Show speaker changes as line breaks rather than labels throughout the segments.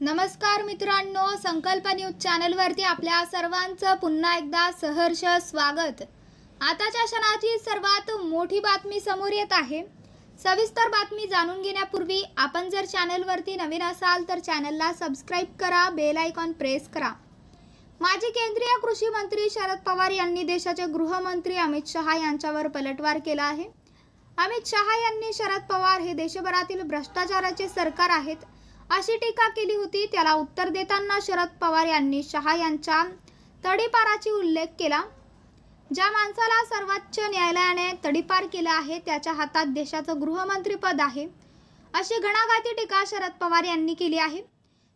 नमस्कार मित्रांनो संकल्प न्यूज चॅनलवरती आपल्या सर्वांचं पुन्हा एकदा सहर्ष स्वागत. आताच्या क्षणाची सर्वात मोठी बातमी समोर येत आहे. सविस्तर बातमी जाणून घेण्यापूर्वी आपण जर चॅनलवरती नवीन असाल तर चॅनलला सबस्क्राईब करा बेल आयकॉन प्रेस करा. माजी केंद्रीय कृषी मंत्री शरद पवार यांनी देशाचे गृहमंत्री अमित शहा यांच्यावर पलटवार केला आहे. अमित शहा यांनी शरद पवार हे देशभरातील भ्रष्टाचाराचे सरकार आहेत. अशी टीका केली होती. त्याला उत्तर देताना शरद पवार यांनी शहा यांच्या तडीपाराची उल्लेख केला. ज्या माणसाला सर्वोच्च न्यायालयाने तडीपार केला आहे त्याच्या हातात देशाचं गृहमंत्रीपद आहे अशी घणाघाती टीका शरद पवार यांनी केली आहे.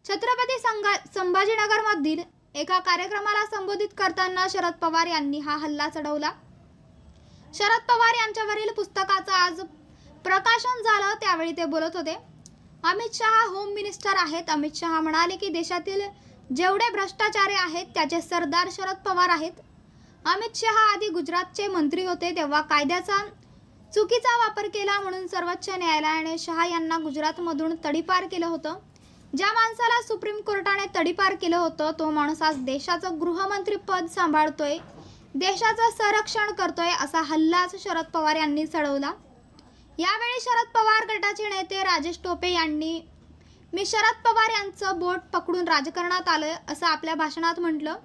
छत्रपती संघा संभाजीनगरमधील एका कार्यक्रमाला संबोधित करताना शरद पवार यांनी हा हल्ला चढवला. शरद पवार यांच्यावरील पुस्तकाचं आज प्रकाशन झालं त्यावेळी ते बोलत होते. अमित शहा होम मिनिस्टर आहेत. अमित शहा म्हणाले की देशातील जेवढे भ्रष्टाचारी आहेत त्याचे सरदार शरद पवार आहेत. अमित शहा आधी गुजरातचे मंत्री होते तेव्हा कायद्याचा चुकीचा वापर केला म्हणून सर्वोच्च न्यायालयाने शहा यांना गुजरातमधून तडीपार केलं होतं. ज्या माणसाला सुप्रीम कोर्टाने तडीपार केलं होतं तो माणूस आज देशाचं गृहमंत्री पद सांभाळतोय देशाचं संरक्षण करतोय असा हल्लाच शरद पवार यांनी चढवला. यावेळी शरद पवार गटाचे नेते राजेश टोपे यांनी मी शरद पवार यांचं बोट पकडून राजकारणात आलोय असं आपल्या भाषणात म्हटलं.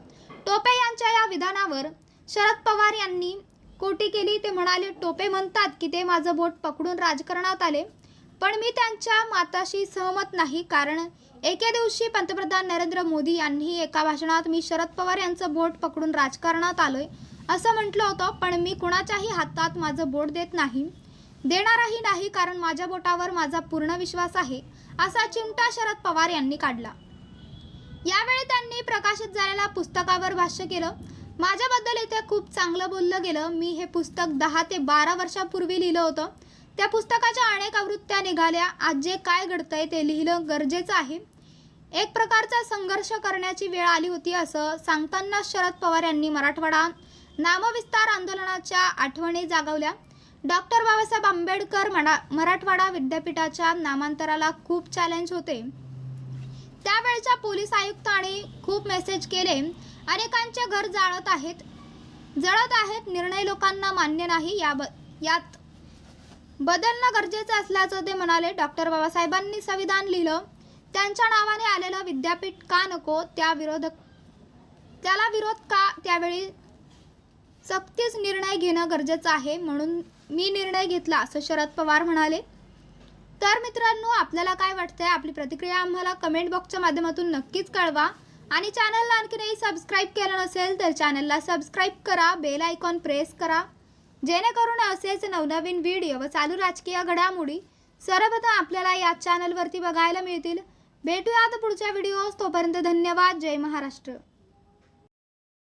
टोपे यांच्या या विधानावर शरद पवार यांनी कोटी केली. ते म्हणाले टोपे म्हणतात की ते माझं बोट पकडून राजकारणात आले पण मी त्यांच्या माताशी सहमत नाही. कारण एके दिवशी पंतप्रधान नरेंद्र मोदी यांनी एका भाषणात मी शरद पवार यांचं बोट पकडून राजकारणात आलोय असं म्हटलं होतं. पण मी कुणाच्याही हातात माझं बोट देत नाही. देणारही नाही कारण माझ्या बोटावर माझा पूर्ण विश्वास आहे असा चिमटा शरद पवार यांनी काढला. यावेळी त्यांनी प्रकाशित झालेल्या पुस्तकावर भाष्य केलं माझ्याबद्दल इथे खूप चांगलं बोललं गेलं. मी हे पुस्तक दहा ते बारा वर्षापूर्वी लिहिलं होतं. त्या पुस्तकाच्या अनेक आवृत्त्या निघाल्या. आज जे काय घडतंय ते लिहिलं गरजेचं आहे. एक प्रकारचा संघर्ष करण्याची वेळ आली होती असं सांगताना शरद पवार यांनी मराठवाडा नामविस्तार आंदोलनाच्या आठवणी जागवल्या. डॉक्टर बाबासाहेब आंबेडकर मरा मराठवाडा विद्यापीठाच्या नामांतराला खूप चॅलेंज होते. त्यावेळच्या पोलीस आयुक्तांनी खूप मेसेज केले. अनेकांचे घर जाळत आहेत. जळत आहेत. निर्णय लोकांना मान्य नाही. या ब यात बदलणं गरजेचं असल्याचं ते म्हणाले. डॉक्टर बाबासाहेबांनी संविधान लिहिलं. त्यांच्या नावाने आलेलं विद्यापीठ का नको? त्या विरोधक त्याला विरोध का त्यावेळी सक्तीच निर्णय घेणं गरजेचं आहे म्हणून मी निर्णय घेतला असं शरद पवार म्हणाले. तर मित्रांनो आपल्याला काय वाटतंय? आपली प्रतिक्रिया आम्हाला कमेंट बॉक्सच्या माध्यमातून नक्कीच कळवा. आणि चॅनलला आणखीनही सबस्क्राईब केलं नसेल तर चॅनलला सबस्क्राईब करा बेल आयकॉन प्रेस करा. जेणेकरून असेच नवनवीन व्हिडिओ व चालू राजकीय घडामोडी सर्वप्रथम आपल्याला या चॅनलवरती बघायला मिळतील. भेटूयात पुढच्या व्हिडिओज तोपर्यंत धन्यवाद. जय महाराष्ट्र.